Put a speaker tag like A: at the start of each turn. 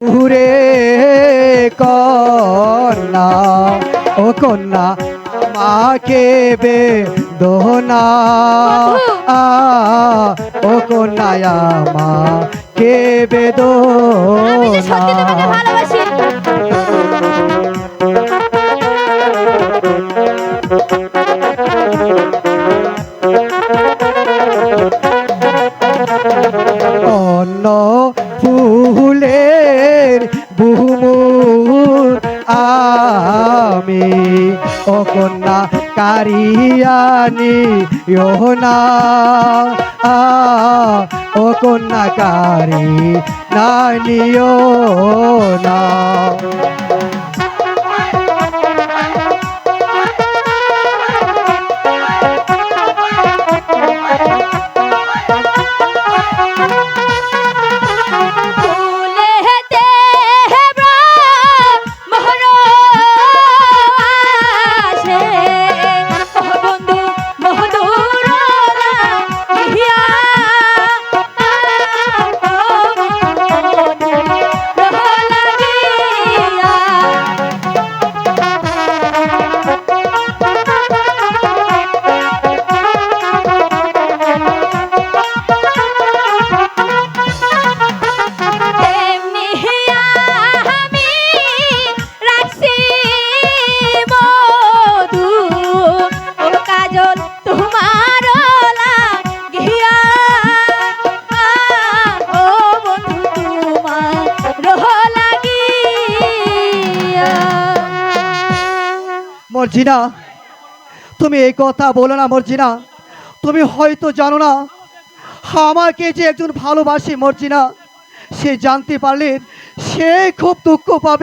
A: উরে কন্যা ও কন্যা মাকে বে দোহনা আ ও কন্যা মা কে বে দোহনা অন্য ফুলের বুমুর আমি ও কন্যা কারিয়ানি ইহনা। ও কন্যা কারি নানিও মর্জিনা, তুমি এই কথা বলো না মর্জিনা, তুমি হয়তো জানো না, আমাকে যে একজন ভালোবাসি মর্জিনা, সে জানতে পারলে সে খুব দুঃখ পাবে।